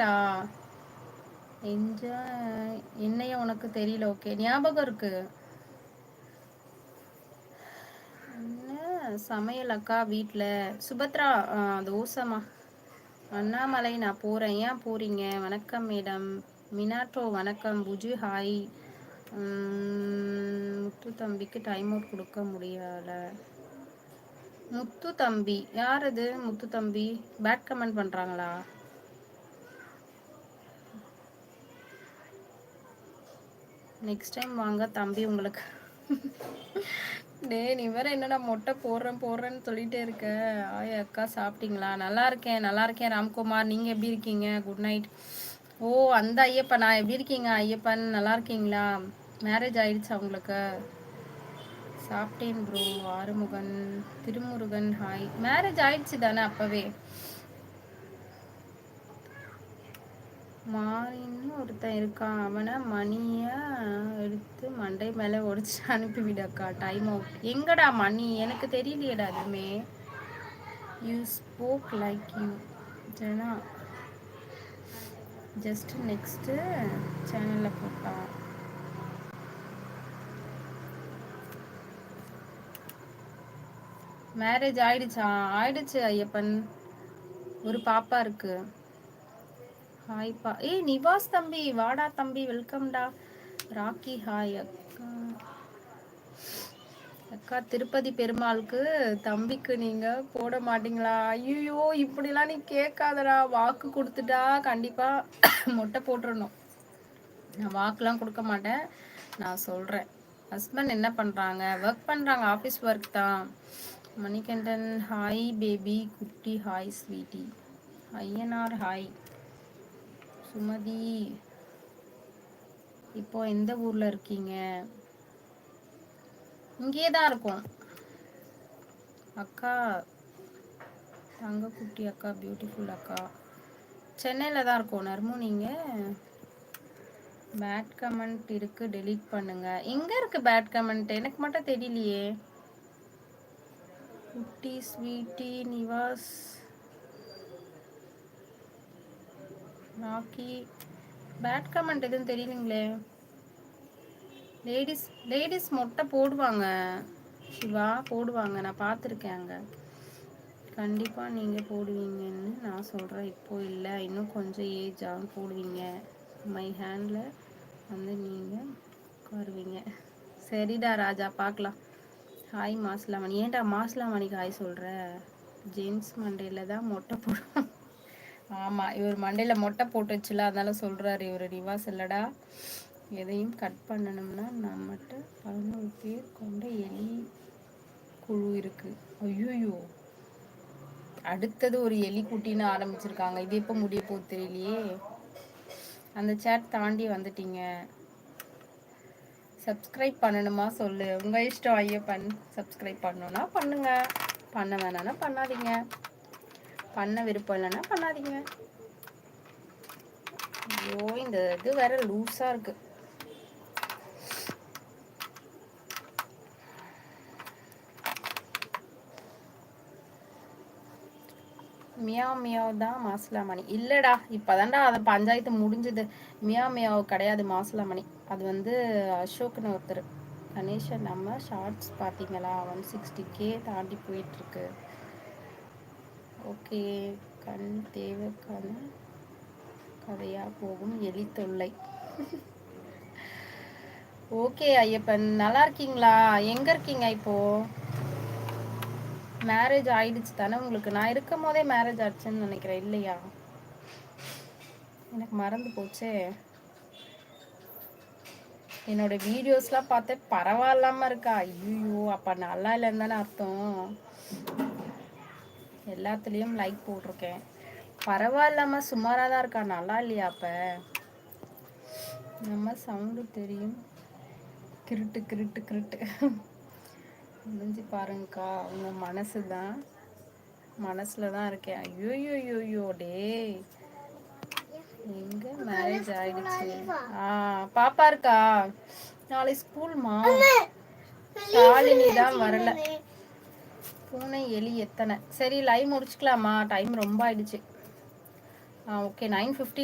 கரெக்டா என்ஜாய் என்னைய உனக்கு தெரியல ஓகே ஞாபகம் இருக்கு. என்ன? சமையல் அக்கா வீட்டில் சுபத்ரா தோசைமா அண்ணாமலை நான் போகிறேன் ஏன் போகிறீங்க வணக்கம் மேடம். மினாட்டோ வணக்கம். புஜு ஹாய். முத்து தம்பிக்கு டைம் அவுட் கொடுக்க முடியல. முத்து தம்பி யார் அது? முத்து தம்பி பேட் கமெண்ட் பண்ணுறாங்களா நெக்ஸ்ட் டைம் வாங்க தம்பி உங்களுக்கு. டே நீ வேற என்னடா மொட்டை போடுறேன் போடுறேன்னு சொல்லிட்டே இருக்க? ஆய் அக்கா சாப்பிட்டீங்களா? நல்லா இருக்கேன் நல்லா இருக்கேன் ராம்குமார். நீங்கள் எப்படி இருக்கீங்க? குட் நைட் ஓ அந்த ஐயப்பனா எப்படி இருக்கீங்க ஐயப்பன்? நல்லா இருக்கீங்களா? மேரேஜ் ஆயிடுச்சா உங்களுக்கு? சாப்பிட்டேன் bro Arumugan Thirumurugan hi marriage ஆயிடுச்சு தானே அப்போவே? மாறின்னு ஒருத்தன் இருக்கான் அவனை மணியை எடுத்து மண்டை மேலே உடச்சி அனுப்பிவிடக்கா டைம் அவுட் எங்கடா மணி? எனக்கு தெரியலையடா அதுவுமே you spoke like you Jana. Just next சேனலில் போட்டான் மேரேஜ் ஆயிடுச்சா? ஆயிடுச்சு ஐயப்பன். ஒரு பாப்பா இருக்குது ஹாய்ப்பா ஏய் நிவாஸ் தம்பி வாடா தம்பி வெல்கம்டா ராக்கி ஹாய் அக்கா. அக்கா திருப்பதி பெருமாளுக்கு தம்பிக்கு நீங்க போட மாட்டீங்களா? ஐயோ இப்படிலாம் நீ கேட்காதடா. வாக்கு கொடுத்துட்டா கண்டிப்பா மொட்டை போட்டுடணும் நான் வாக்குலாம் கொடுக்க மாட்டேன். நான் சொல்றேன். ஹஸ்பண்ட் என்ன பண்றாங்க? ஒர்க் பண்றாங்க ஆஃபீஸ் ஒர்க் தான். மணிகண்டன் ஹாய் பேபி குட்டி hi sweetie Ayyanar hi Sumathi இப்போ எந்த ஊர்ல இருக்கீங்க? இங்கே தான் இருக்கும். அக்கா தங்க குட்டி அக்கா பியூட்டிஃபுல் அக்கா. சென்னையில் தான் இருக்கும். நர்மு நீங்கள் பேட் கமெண்ட் இருக்கு டெலீட் பண்ணுங்க. எங்க இருக்கு பேட் கமெண்ட் எனக்கு மட்டும் தெரியலையே. குட்டி sweetie Nivas. Rocky bad comment எதுவும் தெரியலங்களே? லேடிஸ் லேடிஸ் மொட்டை போடுவாங்க. சிவா போடுவாங்க. நான் பார்த்துருக்கேன் அங்கே. கண்டிப்பாக நீங்கள் போடுவீங்கன்னு நான் சொல்கிறேன் இப்போ இல்லை. இன்னும் கொஞ்சம் ஏஜ் ஆகும் போடுவீங்க. மை ஹேண்டில் வந்து நீங்கள் உட்காருவீங்க. சரிடா ராஜா பார்க்கலாம். ஹாய் மாசிலாமணி. ஏன்டா மாசிலாமணிக்கு ஹாய் சொல்கிற ஜென்ஸ் மண்டேல தான் மொட்டை போடுவோம் ஆமாம் இவர் மண்டையில் மொட்டை போட்டு வச்சுல அதனால சொல்கிறாரு இவர் ரிவாஸ் இல்லடா. எதையும் கட் பண்ணணும்னா நம்மகிட்ட பதினோரு பேர் கொண்ட எலி குழு இருக்குது ஐயோயோ. அடுத்தது ஒரு எலி குட்டின்னு ஆரம்பிச்சிருக்காங்க. இது எப்போ முடிய போகுது தெரியலையே. அந்த சேட் தாண்டி வந்துட்டீங்க. சப்ஸ்கிரைப் பண்ணணுமா சொல்லு. உங்கள் இஷ்டம் ஐயப்பன். சப்ஸ்கிரைப் பண்ணணும்னா பண்ணுங்க. பண்ண வேணாம்னா பண்ணாதீங்க. பண்ண விருப்பம் இல்லைன்னா பண்ணாதீங்க. ஐயோ இந்த இது வேற லூஸா இருக்கு. மியா மியாவ் தான் மாசிலாமணி. இல்லைடா இப்போதான்டா அதை பஞ்சாயத்து முடிஞ்சது. மியா மியாவ் கிடையாது மாசிலாமணி. அது வந்து அசோக்னு ஒருத்தர். கணேஷன் நம்ம ஷார்ட்ஸ் பார்த்தீங்களா? ஒன் சிக்ஸ்டி கே தாண்டி போயிட்டுருக்கு ஓகே. கண் தேவைக்கான கதையாக போகும் எலி தொல்லை. ஓகே ஐயப்பன். நல்லா இருக்கீங்களா? எங்கே இருக்கீங்க இப்போ? மேரேஜ் ஆயிடுச்சு தானே உங்களுக்கு? நான் இருக்கும் போதே மேரேஜ் ஆச்சுன்னு நினைக்கிறேன். இல்லையா? எனக்கு மறந்து போச்சே. என்னோட வீடியோஸ்லாம் பார்த்தேன். பரவாயில்லாம இருக்கா? ஐயோ அப்போ நல்லா இல்லைன்னு தானே அர்த்தம். எல்லாத்துலேயும் லைக் போட்டிருக்கேன். பரவாயில்லாம சுமாராக தான் இருக்கா? நல்லா இல்லையா அப்போ? நம்ம சவுண்டு தெரியும். கிருட்டு கிருட்டு கிருட்டு. முடிஞ்சு பாருங்கக்கா உங்கள் மனசு தான் மனசில் தான் இருக்கேன். ஐயோ ஐயோ டே எங்க மேரேஜ் ஆயிடுச்சு? ஆ பாப்பா இருக்கா? நாளை ஸ்கூல்மா ஷாலினி தான் வரல. பூனை எலி எத்தனை? சரி லைவ் முடிச்சுக்கலாமா டைம் ரொம்ப ஆயிடுச்சு. Okay nine fifty